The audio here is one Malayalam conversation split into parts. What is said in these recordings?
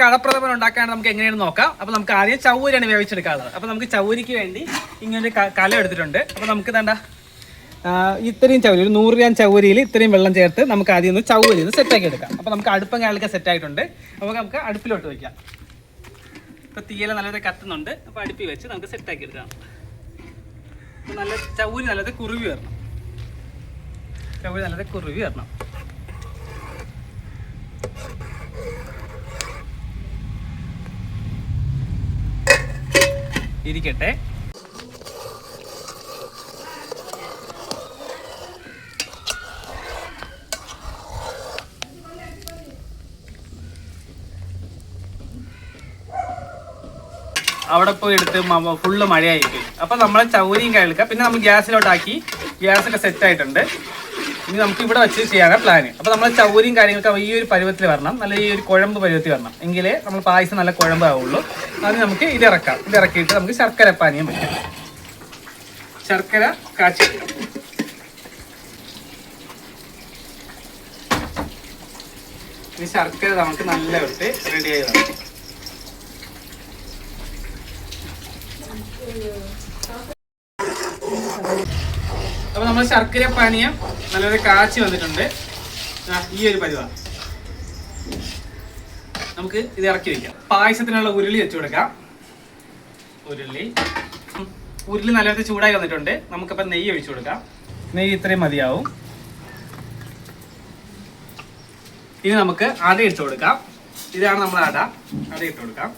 കടപ്രഥമൻ ഉണ്ടാക്കാൻ നമുക്ക് എങ്ങനെയാണ് നോക്കാം. അപ്പൊ നമുക്ക് ആദ്യം ചൗരിയാണ് വേവിച്ചെടുക്കാനുള്ളത്. അപ്പൊ നമുക്ക് ചൗരിക്ക് വേണ്ടി ഇങ്ങനെ കലം എടുത്തിട്ടുണ്ട്. അപ്പൊ നമുക്ക് തേണ്ട ഇത്രയും ചൗരി ഒരു നൂറ് ഗ്രാം ചൗരിയിൽ ഇത്രയും വെള്ളം ചേർത്ത് നമുക്ക് ആദ്യം ഒന്ന് ചൗരി ഒന്ന് സെറ്റാക്കി എടുക്കാം. അപ്പൊ നമുക്ക് അടുപ്പം കാലൊക്കെ സെറ്റ് ആയിട്ടുണ്ട്. അപ്പൊ നമുക്ക് അടുപ്പിലോട്ട് വെക്കാം. ഇപ്പൊ തീയല നല്ലത് കത്തുന്നുണ്ട്. അപ്പൊ അടുപ്പിൽ വെച്ച് നമുക്ക് സെറ്റാക്കി എടുക്കാം. നല്ല ചൗരി നല്ലത് കുറുവി വരണം. ചൗരി നല്ലത് കുറുവി വരണം. ഇരിക്കട്ടെ. അവിടെ പോയി എടുത്ത് ഫുള്ള് മഴയായിരിക്കും. അപ്പൊ നമ്മളെ ചൗരിയും കഴിക്കുക പിന്നെ നമ്മൾ ഗ്യാസിലോട്ടാക്കി. ഗ്യാസ് ഒക്കെ സെറ്റ് ആയിട്ടുണ്ട്. ഇനി നമുക്ക് ഇവിടെ വെച്ച് ചെയ്യാനാണ് പ്ലാൻ അപ്പോൾ നമ്മൾ ചൗരിയും കാര്യങ്ങളൊക്കെ ഈ ഒരു പരുവത്തിൽ വരണം. നല്ല ഈ ഒരു കുഴമ്പ് പരുവത്തിൽ വരണം. എങ്കിലേ നമ്മൾ പായസം നല്ല കുഴമ്പ് ആവുള്ളൂ അത് നമുക്ക് ഇത് ഇറക്കാം. ഇത് ഇറക്കിയിട്ട് നമുക്ക് ശർക്കര പാനീയം വയ്ക്കാം ശർക്കര കാച്ചി. ഇനി ശർക്കര നമുക്ക് നല്ല വിട്ട് റെഡി ആയി വരണം. അപ്പൊ നമ്മൾ ശർക്കര പാനീയം നല്ലൊരു കാച്ചി വന്നിട്ടുണ്ട്. ഈ ഒരു പരിവാ. നമുക്ക് ഇത് ഇറക്കി വെക്കാം. പായസത്തിനുള്ള ഉരുളി വെച്ചു കൊടുക്കാം. ഉരുളി. ഉരുളി നല്ലത് ചൂടായി വന്നിട്ടുണ്ട്. നമുക്കപ്പം നെയ്യ് ഒഴിച്ചു കൊടുക്കാം. നെയ്യ് ഇത്രയും മതിയാവും. ഇനി നമുക്ക് അട ഇട്ട് കൊടുക്കാം. ഇതാണ് നമ്മൾ അട. അട ഇട്ട് കൊടുക്കാം.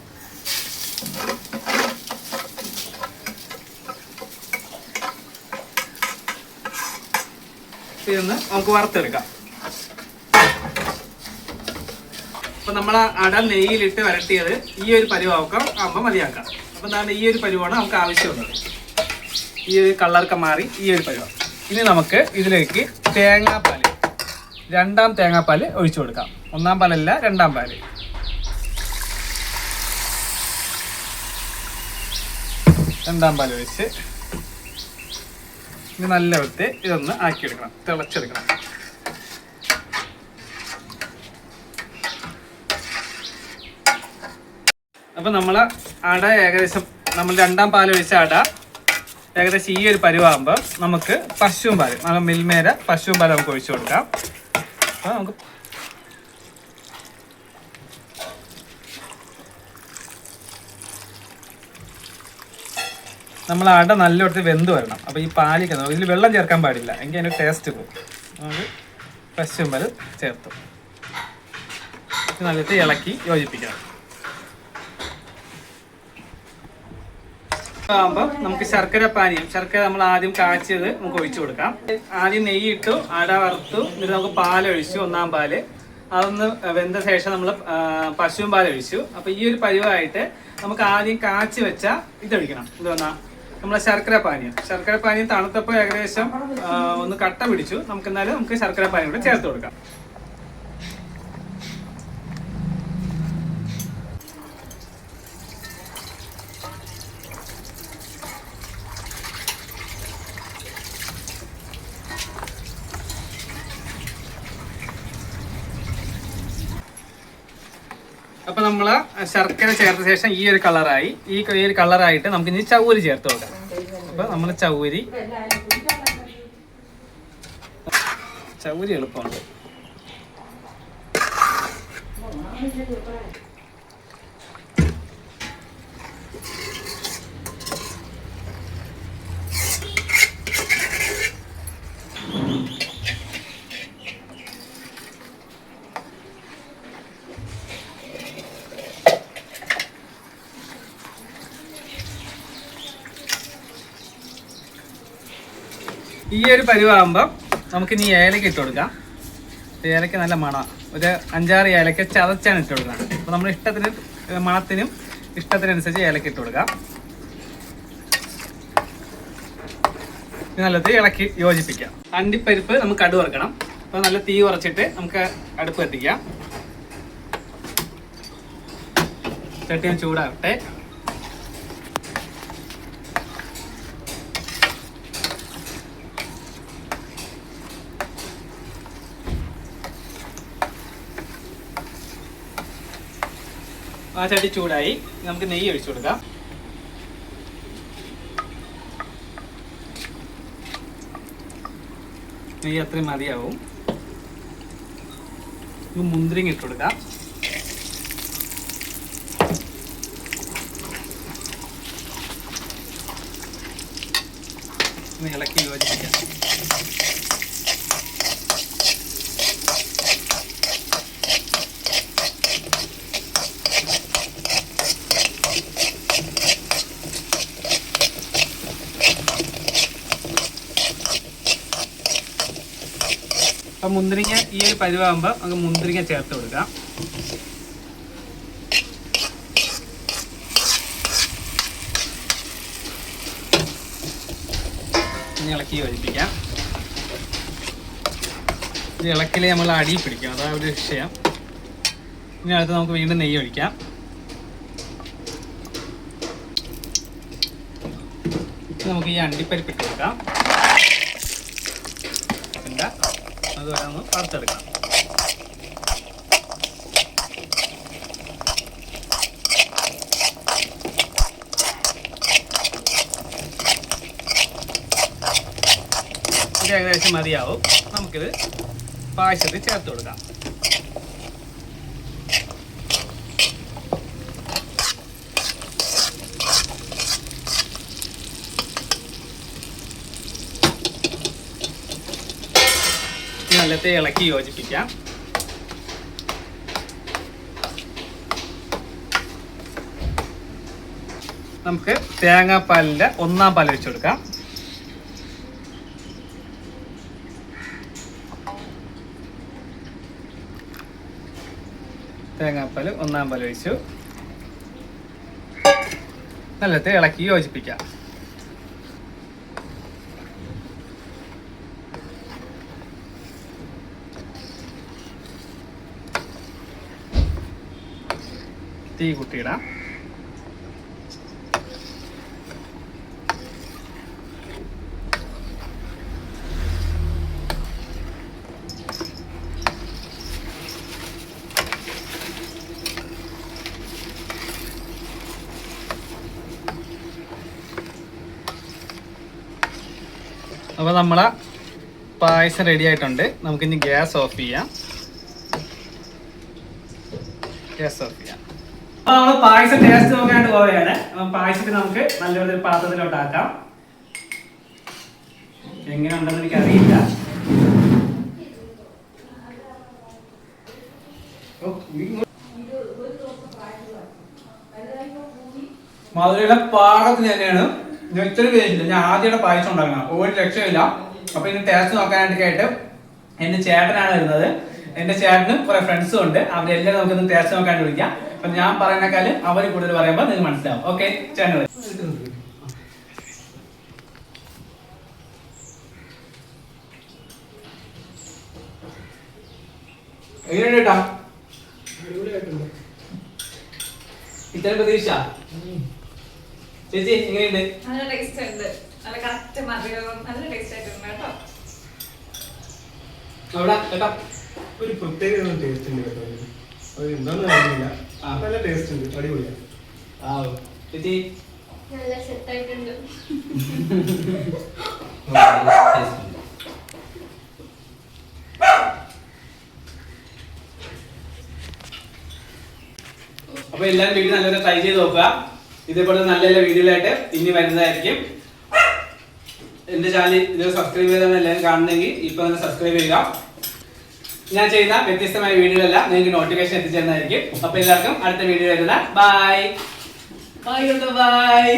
ഇതൊന്ന് നമുക്ക് വറുത്തെടുക്കാം. അപ്പൊ നമ്മൾ അട നെയ്യിലിട്ട് വരട്ടിയത് ഈ ഒരു പരിവാക്കം ആകുമ്പോൾ മതിയാക്കാം. അപ്പൊ എന്താണ് ഈ ഒരു പരിവാണ് നമുക്ക് ആവശ്യമുള്ളത്. ഈ ഒരു കളറൊക്കെ മാറി ഈ ഒരു പരിവാ. ഇനി നമുക്ക് ഇതിലേക്ക് തേങ്ങാപ്പാൽ രണ്ടാം തേങ്ങാപ്പാൽ ഒഴിച്ചു കൊടുക്കാം. ഒന്നാം പാലല്ല രണ്ടാം പാൽ. രണ്ടാം പാൽ ഒഴിച്ച് ഇത് നല്ല വൃത്തി ഇതൊന്ന് ആക്കിയെടുക്കണം തിളച്ചെടുക്കണം. അപ്പൊ നമ്മളെ അട ഏകദേശം നമ്മൾ രണ്ടാം പാൽ ഒഴിച്ച അട ഏകദേശം ഈ ഒരു പരുവാകുമ്പോൾ നമുക്ക് പശുവും പാൽ നമ്മൾ മിൽമേര പശുവും പാൽ നമുക്ക് ഒഴിച്ചു കൊടുക്കാം. അപ്പൊ നമുക്ക് നമ്മൾ അട നല്ലോടത്ത് വെന്ത് വരണം. അപ്പോൾ ഈ പാലിക്ക് ഇതിൽ വെള്ളം ചേർക്കാൻ പാടില്ല. എങ്കിൽ അതിന്റെ ടേസ്റ്റ് പോകും നമുക്ക് പശുമ്പൽ ചേർത്തു. നല്ലിട്ട് ഇളക്കി യോജിപ്പിക്കണം. ആകുമ്പോൾ നമുക്ക് ശർക്കര പാനീയം. ശർക്കര നമ്മൾ ആദ്യം കാച്ചിയത് നമുക്ക് ഒഴിച്ചു കൊടുക്കാം. ആദ്യം നെയ്യ് ഇട്ടു അട വറുത്തു എന്നിട്ട് നമുക്ക് പാലൊഴിച്ചു ഒന്നാം പാൽ. അതൊന്ന് വെന്ത ശേഷം നമ്മൾ പശുവും പാലൊഴിച്ചു. അപ്പോൾ ഈ ഒരു പരിവായിട്ട് നമുക്ക് ആദ്യം കാച്ചി വെച്ച ഇതൊഴിക്കണം. ഇത് വന്നാ നമ്മളെ ശർക്കര പാനീയം. ശർക്കര പാനീയം തണുത്തപ്പോൾ ഏകദേശം ഒന്ന് കട്ട പിടിച്ചു. നമുക്ക് എന്നാലും നമുക്ക് ശർക്കര പാനീയം കൂടെ ചേർത്ത് കൊടുക്കാം. നമ്മൾ ശർക്കര ചേർത്ത ശേഷം ഈ ഒരു കളറായി. ഈ ഒരു കളറായിട്ട് നമുക്ക് ഇനി ചൗരി ചേർത്ത് കൊടുക്കാം. അപ്പൊ നമ്മൾ ചൗരി ചൗരി എളുപ്പമുണ്ട് ഈ ഒരു പരിവാകുമ്പോൾ നമുക്ക് ഇനി ഏലക്ക ഇട്ട് കൊടുക്കാം. ഏലക്ക നല്ല മണ. ഒരു അഞ്ചാറ് ഏലക്ക ചതച്ചാണ് ഇട്ട് കൊടുക്കുന്നത്. അപ്പോൾ നമ്മൾ ഇഷ്ടത്തിന് മണത്തിനും ഇഷ്ടത്തിനനുസരിച്ച് ഏലക്ക ഇട്ട് കൊടുക്കാം. നല്ലത് ഇളക്കി യോജിപ്പിക്കാം. അണ്ടിപ്പരിപ്പ് നമുക്ക് അടു വറക്കണം. അപ്പോൾ നല്ല തീ കുറച്ചിട്ട് നമുക്ക് അടുപ്പ് എത്തിക്കാം ചട്ടിയും ഒന്ന് ആ ചട്ടി ചൂടായി. നമുക്ക് നെയ്യ് ഒഴിച്ചു കൊടുക്കാം. നെയ്യ് അത്രയും മതിയാവും. മുന്തിരിങ്ങ ഇട്ട് കൊടുക്കാം. ഇളക്കി യോജിപ്പിക്കാം. അപ്പം മുന്തിരിങ്ങ ഈ ഒരു പരുവാകുമ്പോൾ നമുക്ക് മുന്തിരിങ്ങ ചേർത്ത് കൊടുക്കാം. ഇളക്കി യോജിപ്പിക്കാം. ഇത് ഇളക്കിൽ നമ്മൾ അടി പിടിക്കും. അതാ ഒരു വിഷയം. ഇനി അടുത്ത് നമുക്ക് വീണ്ടും നെയ്യ് ഒഴിക്കാം. നമുക്ക് ഈ അണ്ടിപ്പരിപ്പ് ഇട്ട് കൊടുക്കാം. പിന്നെ അത് ഒന്ന് വറുത്തെടുക്കാം. ഇത് ഏകദേശം മതിയാവും. നമുക്കിത് പായസത്തിൽ ചേർത്ത് കൊടുക്കാം. നല്ലത്തെ ഇളക്കി യോജിപ്പിക്കാം. നമുക്ക് തേങ്ങാപ്പാലിന്റെ ഒന്നാം പാൽ വെച്ച് കൊടുക്കാം. തേങ്ങാപ്പാൽ ഒന്നാം പാൽ ഒഴിച്ചു. നല്ലത് ഇളക്കി യോജിപ്പിക്കാം. തീ കുട്ടിയിടാം അപ്പോൾ നമ്മളെ പായസം റെഡി ആയിട്ടുണ്ട്. നമുക്കിനി ഗ്യാസ് ഓഫ് ചെയ്യാം. ഗ്യാസ് ഓഫ് ചെയ്യാം. അപ്പോൾ നമ്മൾ പായസം ടേസ്റ്റ് നോക്കാണ്ട് പോവുകയാണ്. അപ്പൊ പായസത്തിന് നമുക്ക് നല്ലൊരു പാത്രത്തിലോട്ടാക്കാം. എങ്ങനെ ഉണ്ടെന്ന് എനിക്ക് അറിയില്ല മധുരയുടെ പാടത്തിന് തന്നെയാണ്. ഞാൻ ഇത്ര പേരില്ല ഞാൻ ആദ്യമായിട്ട് പായസം ഉണ്ടാക്കണം. ഒരു രക്ഷയില്ല അപ്പൊ ഇതിന് ടേസ്റ്റ് നോക്കാനായിട്ട് എന്റെ ചേട്ടനാണ് വരുന്നത്. എന്റെ ചേട്ടനും കുറെ ഫ്രണ്ട്സും ഉണ്ട്. അവരെല്ലാം നമുക്കൊന്ന് ടേസ്റ്റ് നോക്കാൻ വിളിക്കാം. അപ്പൊ ഞാൻ പറയുന്നേക്കാളും അവർ കൂടുതൽ പറയുമ്പോൾ നിങ്ങൾക്ക് മനസ്സിലാവും. ഓക്കെ ചേട്ടൻ. എങ്ങനെയുണ്ട് കേട്ടാ ഇത്ര പ്രതീക്ഷ? ചേച്ചി എങ്ങനെയുണ്ട്? നല്ല ടേസ്റ്റ് ഉണ്ട്. നല്ല കറക്റ്റ് മധുരവും നല്ല ടേസ്റ്റ് ആയിട്ടുണ്ട് കേട്ടോ. അവിടെ കേട്ടോ. ഒരു പ്രത്യേക ടേസ്റ്റ് ഉണ്ട് കേട്ടോ. അത് എന്താണെന്ന് അറിയില്ല. നല്ല ടേസ്റ്റ് ഉണ്ട്. അടിപൊളിയാണ് നല്ല സെറ്റ് ആയിട്ടുണ്ട്. അപ്പൊ എല്ലാവരും വീട്ടിൽ നല്ലവരെ ട്രൈ ചെയ്ത് നോക്കുക. ഇതേപോലെ നല്ല നല്ല വീഡിയോയിലായിട്ട് ഇനി വരുന്നതായിരിക്കും. എന്റെ ചാനൽ ഇത് സബ്സ്ക്രൈബ് ചെയ്താണ് എല്ലാവരും കാണുന്നെങ്കിൽ ഇപ്പൊ തന്നെ സബ്സ്ക്രൈബ് ചെയ്യുക. ഞാൻ ചെയ്യുന്ന വ്യത്യസ്തമായ വീഡിയോകളെല്ലാം നിങ്ങൾക്ക് നോട്ടിഫിക്കേഷൻ എത്തിച്ചേരുന്നതായിരിക്കും അപ്പൊ എല്ലാവർക്കും അടുത്ത വീഡിയോ വരുന്ന ബൈ ബൈ ബൈ